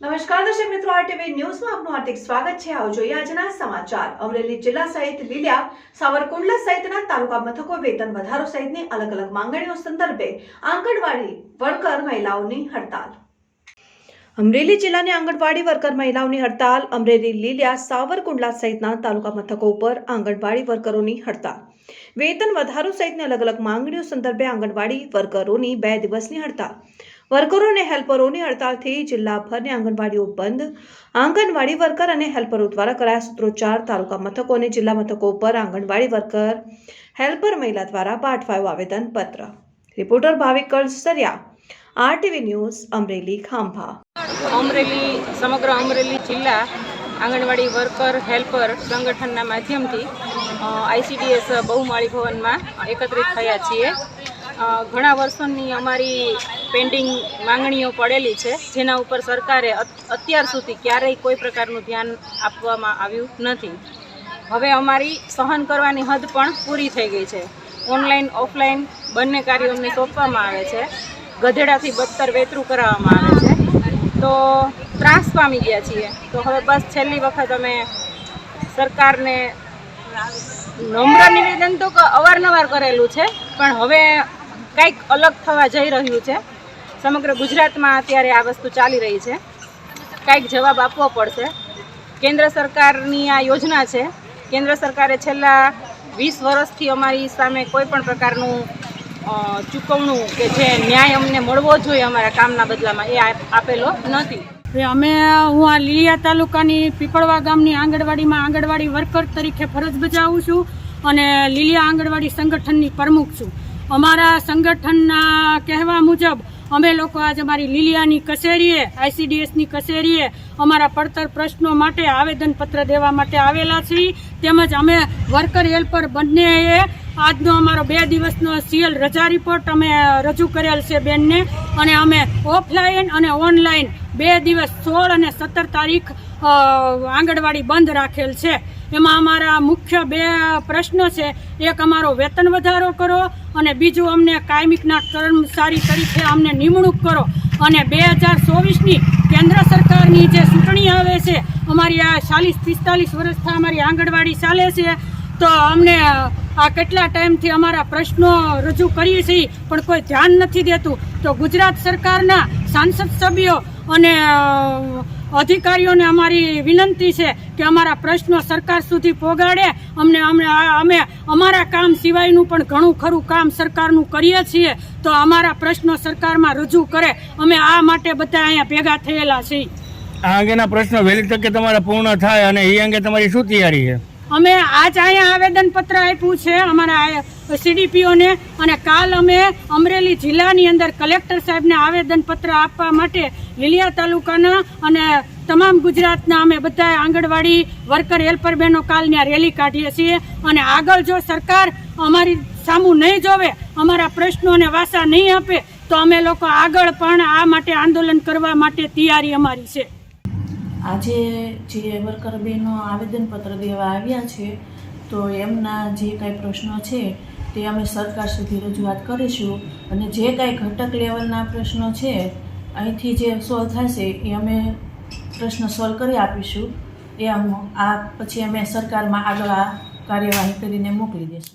નમસ્કાર દર્શક મિત્રો આરટીવી ન્યૂઝમાં આપનું હાર્દિક સ્વાગત છે. આવો જોઈએ આજના સમાચાર. અમરેલી જિલ્લા સહિત લીલિયા, સાવરકુંડલા સહિતના તાલુકા મથકો વેતન વધારો સહિતની અલગ અલગ માંગણીઓ સંદર્ભે આંગણવાડી વર્કર મહિલાઓની હડતાલ. અમરેલી જિલ્લાની આંગણવાડી વર્કર મહિલાઓની હડતાલ. અમરેલી લીલિયા, સાવરકુંડલા સહિતના તાલુકા મથકો ઉપર આંગણવાડી વર્કરોની હડતાલ. વેતન વધારો સહિતની અલગ અલગ માંગણીઓ સંદર્ભે આંગણવાડી વર્કરોની બે દિવસની હડતાલ. વર્કરો અને હેલ્પરોની હડતાલથી જિલ્લાભરની આંગણવાડીઓ બંધ. આંગણવાડી વર્કર અને હેલ્પરો દ્વારા કરાયા સૂત્રોચ્ચાર. તાલુકા મથકો અને જિલ્લા મથકો પર આંગણવાડી વર્કર, હેલ્પર મહિલા દ્વારા પાઠવાયું આવેદન પત્ર reporter Bhavik Kalsariya RTV news, Amreli, Khambha. Amreli, સમગ્ર અમરેલી જિલ્લા આંગણવાડી વર્કર, હેલ્પર સંગઠનના માધ્યમથી આઈસીડીએસ બહુમાળી ભવનમાં એકત્રિત થયા છીએ. ઘણા વર્ષોની અમારી પેન્ડિંગ માંગણીઓ પડેલી છે. જેના ઉપર સરકારે અત્યાર સુધી ક્યારેય કોઈ પ્રકારનું ધ્યાન આપવામાં આવ્યું નથી. હવે અમારી સહન કરવાની હદ પણ પૂરી થઈ ગઈ છે. ઓનલાઈન, ઓફલાઈન બંને કાર્યો અમને સોંપવામાં આવે છે. ગધેડાથી બદતર વેતરું કરાવવામાં આવે છે. તો ત્રાસ પામી ગયા છીએ. તો હવે બસ છેલ્લી વખત અમે સરકારને નમ્ર નિવેદન તો અવારનવાર કરેલું છે. પણ હવે કંઈક અલગ થવા જઈ રહ્યું છે. સમગ્ર ગુજરાતમાં અત્યારે આ વસ્તુ ચાલી રહી છે. કંઈક જવાબ આપવો પડશે. કેન્દ્ર સરકારની આ યોજના છે. કેન્દ્ર સરકારે છેલ્લા વીસ વર્ષથી અમારી સામે કોઈ પણ પ્રકારનું ચૂકવણું કે જે ન્યાય અમને મળવો જોઈએ અમારા કામના બદલામાં એ આપેલો નથી. અમે, હું આ લીલિયા તાલુકાની પીપળવા ગામની આંગણવાડીમાં આંગણવાડી વર્કર તરીકે ફરજ બજાવું છું અને લીલિયા આંગણવાડી સંગઠનની પ્રમુખ છું. અમારા સંગઠનના કહેવા મુજબ અમે લોકો આજે અમારી લીલિયાની કચેરીએ આઈસીડીએસની કચેરીએ અમારા પડતર પ્રશ્નો માટે આવેદનપત્ર દેવા માટે આવેલા છીએ. તેમજ અમે વર્કર હેલ્પર બંનેએ આજનો અમારો બે દિવસનો સીએલ રજા રિપોર્ટ અમે રજૂ કરેલ છે બેનને. અને અમે ઓફલાઈન અને ઓનલાઈન બે દિવસ સોળ અને સત્તર તારીખ આંગણવાડી બંધ રાખેલ છે. એમાં અમારા મુખ્ય બે પ્રશ્નો છે. એક અમારો વેતન વધારો કરો અને બીજું અમને કાયમિકના કર્મચારી તરીકે અમને નિમણૂક કરો. અને બે હજાર ચોવીસની કેન્દ્ર સરકારની જે ચૂંટણી આવે છે, અમારી આ ચાલીસ પિસ્તાલીસ વર્ષથી અમારી આંગણવાડી ચાલે છે, તો અમને આ કેટલા ટાઈમથી અમારા પ્રશ્નો રજૂ કરીએ છીએ, પણ કોઈ ધ્યાન નથી દેતું. તો ગુજરાત સરકારના સાંસદ સભ્યો અને અધિકારીઓને અમારી વિનંતી છે કે અમારા પ્રશ્નો સરકાર સુધી પહોંચાડે અમને અમને અમે અમારા કામ સિવાયનું પણ ઘણું ખરું કામ સરકારનું કરીએ છીએ. તો અમારા પ્રશ્નો સરકારમાં રજૂ કરે. અમે આ માટે બધા અહીંયા ભેગા થયેલા છીએ. આ અંગેના પ્રશ્નો વહેલી તકે તમારા પૂર્ણ થાય અને એ અંગે તમારી શું તૈયારી છે? અમે આજ અહીંયા આવેદન પત્ર આપ્યું છે અમારા સીડીપીઓને અને કાલ અમે અમરેલી જિલ્લાની અંદર કલેક્ટર સાહેબને આવેદન પત્ર આપવા માટે લીલિયા તાલુકાના અને તમામ ગુજરાતના અમે બધા આંગણવાડી વર્કર, હેલ્પર બહેનો કાલ ત્યાં રેલી કાઢીએ છીએ. અને આગળ જો સરકાર અમારી સામું નહીં જોવે, અમારા પ્રશ્નોને વાસા નહીં આપે, તો અમે લોકો આગળ પણ આ માટે આંદોલન કરવા માટે તૈયારી અમારી છે. આજે જે વર્કર બહેનો આવેદનપત્ર દેવા આવ્યા છે, તો એમના જે કાંઈ પ્રશ્નો છે, તે અમે સરકાર સુધી રજૂઆત કરીશું. અને જે કાંઈ ઘટક લેવલના પ્રશ્નો છે, અહીંથી જે સોલ્વ થશે, એ અમે પ્રશ્ન સોલ્વ કરી આપીશું. એ આ પછી અમે સરકારમાં આગળ આ કાર્યવાહી કરીને મોકલી દઈશું